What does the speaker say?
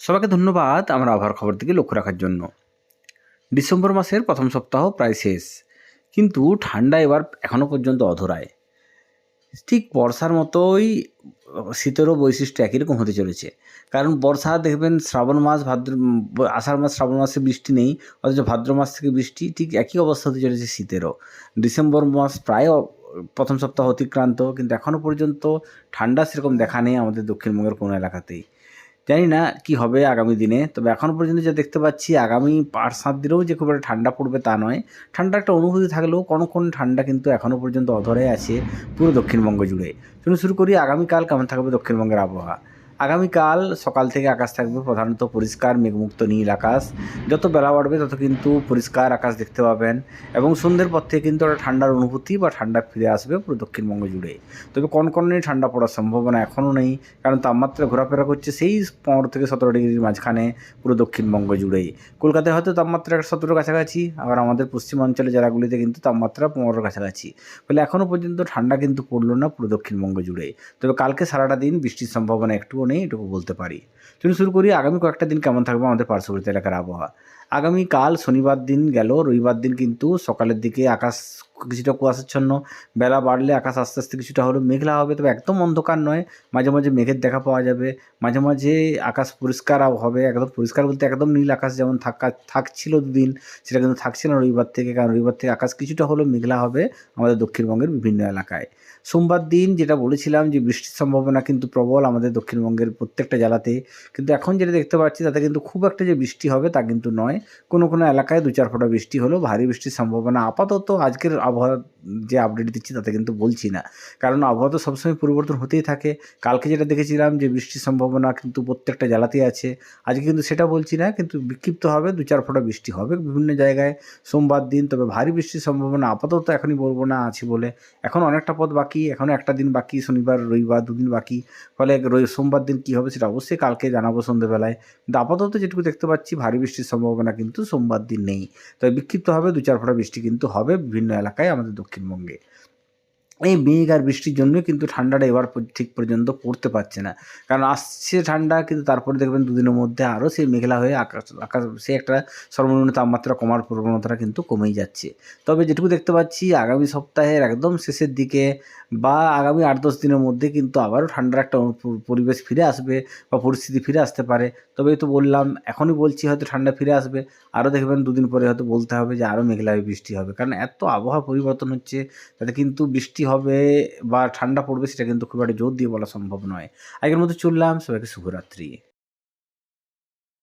সবাইকে ধন্যবাদ আমার আবহাওয়ার খবর দিকে লক্ষ্য রাখার জন্য। ডিসেম্বর মাসের প্রথম সপ্তাহ প্রায় শেষ, কিন্তু ঠান্ডা এবার এখনও পর্যন্ত অধরায়। ঠিক বর্ষার মতোই শীতেরও বৈশিষ্ট্য একই রকম হতে চলেছে। কারণ বর্ষা দেখবেন শ্রাবণ মাস, ভাদ্র, আষাঢ় মাস, শ্রাবণ মাসে বৃষ্টি নেই, অথচ ভাদ্র মাস থেকে বৃষ্টি ঠিক একই অবস্থা হতে চলেছে শীতেরও। ডিসেম্বর মাস প্রায় প্রথম সপ্তাহ অতিক্রান্ত, কিন্তু এখনও পর্যন্ত ঠান্ডা সেরকম দেখা নেই আমাদের দক্ষিণবঙ্গের কোনো এলাকাতেই। জানি না কি হবে আগামী দিনে, তবে এখন পর্যন্ত যা দেখতে পাচ্ছি, আগামী পাঁচ সাত দিনেও যে খুব একটা ঠান্ডা পড়বে তা নয়। ঠান্ডা একটা অনুভূতি থাকলেও কোনো কোনো ঠান্ডা কিন্তু এখনও পর্যন্ত অধরে আছে পুরো দক্ষিণবঙ্গ জুড়ে। চলুন শুরু করি, আগামীকাল কেমন থাকবে দক্ষিণবঙ্গের আবহাওয়া? আগামীকাল সকাল থেকে আকাশ থাকবে প্রধানত পরিষ্কার, মেঘমুক্ত, নীল আকাশ। যত বেলা বাড়বে, তত কিন্তু পরিষ্কার আকাশ দেখতে পাবেন। এবং সন্ধ্যের পর থেকে কিন্তু একটা ঠান্ডার অনুভূতি বা ঠান্ডা ফিরে আসবে পুরো দক্ষিণবঙ্গ জুড়ে। তবে কনকনে ঠান্ডা পড়ার সম্ভাবনা এখনও নেই, কারণ তাপমাত্রা ঘোরাফেরা করছে সেই পনেরো থেকে সতেরো ডিগ্রির মাঝখানে পুরো দক্ষিণবঙ্গ জুড়েই কলকাতায় হয়তো তাপমাত্রা একটা সতেরো কাছাকাছি, আবার আমাদের পশ্চিমাঞ্চলে জেলাগুলিতে কিন্তু তাপমাত্রা পনেরোর কাছাকাছি। ফলে এখনও পর্যন্ত ঠান্ডা কিন্তু পড়ল না পুরো দক্ষিণবঙ্গ জুড়ে। তবে কালকে সারাটা দিন বৃষ্টির সম্ভাবনা একটুও নেই এটুকু বলতে পারি। চলুন শুরু করি, আগামী কয়েকটা দিন কেমন থাকবে আমাদের পার্শ্ববর্তী এলাকার আবহাওয়া। আগামীকাল শনিবার দিন গেল, রবিবার দিন কিন্তু সকালের দিকে আকাশ কিছুটা কুয়াশাচ্ছন্ন, বেলা বাড়লে আকাশ আস্তে আস্তে কিছুটা হলো মেঘলা হবে, তবে একদম অন্ধকার নয়। মাঝে মাঝে মেঘের দেখা পাওয়া যাবে। মাঝে মাঝে আকাশ পরিষ্কার হবে, একদম পরিষ্কার বলতে একদম নীল আকাশ যেমন থাকা থাকছিল দুদিন, সেটা কিন্তু থাকছে না রবিবার থেকে, কারণ রবিবার থেকে আকাশ কিছুটা হলো মেঘলা হবে আমাদের দক্ষিণবঙ্গের বিভিন্ন এলাকায়। সোমবার দিন যেটা বলেছিলাম যে বৃষ্টির সম্ভাবনা কিন্তু প্রবল আমাদের দক্ষিণবঙ্গের প্রত্যেকটা জেলাতে, কিন্তু এখন যেটা দেখতে পাচ্ছি তাতে কিন্তু খুব একটা যে বৃষ্টি হবে তা কিন্তু নয়। কোনো কোনো এলাকায় দু চার ফোঁটা বৃষ্টি হলেও ভারী বৃষ্টির সম্ভাবনা আপাতত আজকের আবহাওয়া যে আপডেট দিচ্ছি তাতে কিন্তু বলছি না। কারণ আবহাওয়া তো সবসময় পরিবর্তন হতেই থাকে। কালকে যেটা দেখেছিলাম যে বৃষ্টির সম্ভাবনা কিন্তু প্রত্যেকটা জেলাতেই আছে। আজকে কিন্তু সেটা বলছি না, কিন্তু বিক্ষিপ্ত হবে দু চার ফোঁটা বৃষ্টি হবে বিভিন্ন জায়গায়। সোমবার দিন, তবে ভারী বৃষ্টির সম্ভাবনা আপাতত এখনই বলব না আছে বলে। এখন অনেকটা পথ বাকি, এখনও একটা দিন বাকি, শনিবার, রবিবার দুদিন বাকি। ফলে রবি সোমবার দিন কী হবে সেটা অবশ্যই কালকে জানাব সন্ধ্যেবেলায় কিন্তু আপাতত যেটুকু দেখতে পাচ্ছি, ভারী বৃষ্টির সম্ভাবনা কিন্তু সোমবার দিন নেই। তবে বিক্ষিপ্তভাবে দু চার ফোঁটা বৃষ্টি কিন্তু হবে বিভিন্ন এলাকায় আমাদের দক্ষিণবঙ্গে। এই মেঘ আর বৃষ্টির জন্য কিন্তু ঠান্ডাটা এবার ঠিক পর্যন্ত পড়তে পারছে না। কারণ আসছে ঠান্ডা, কিন্তু তারপরে দেখবেন দুদিনের মধ্যে আরও সেই মেঘলা হয়ে আকাশ আকাশ, সে একটা সর্বনিম্ন তাপমাত্রা কমার প্রবণতাটা কিন্তু কমেই যাচ্ছে। তবে যেটুকু দেখতে পাচ্ছি, আগামী সপ্তাহের একদম শেষের দিকে বা আগামী আট দশ দিনের মধ্যে কিন্তু আবারও ঠান্ডার একটা পরিবেশ ফিরে আসবে বা পরিস্থিতি ফিরে আসতে পারে। তবে তো বললাম, এখনই বলছি হয়তো ঠান্ডা ফিরে আসবে। আরও দেখবেন দুদিন পরে হয়তো বলতে হবে যে আরও মেঘলা বৃষ্টি হবে। কারণ এত আবহাওয়া পরিবর্তন হচ্ছে, তাতে কিন্তু বৃষ্টি হবে বা ঠান্ডা পড়বে সেটা কিন্তু খুব একটা জোর দিয়ে বলা সম্ভব নয়। আগের মতো চললাম, সবাইকে শুভরাত্রি।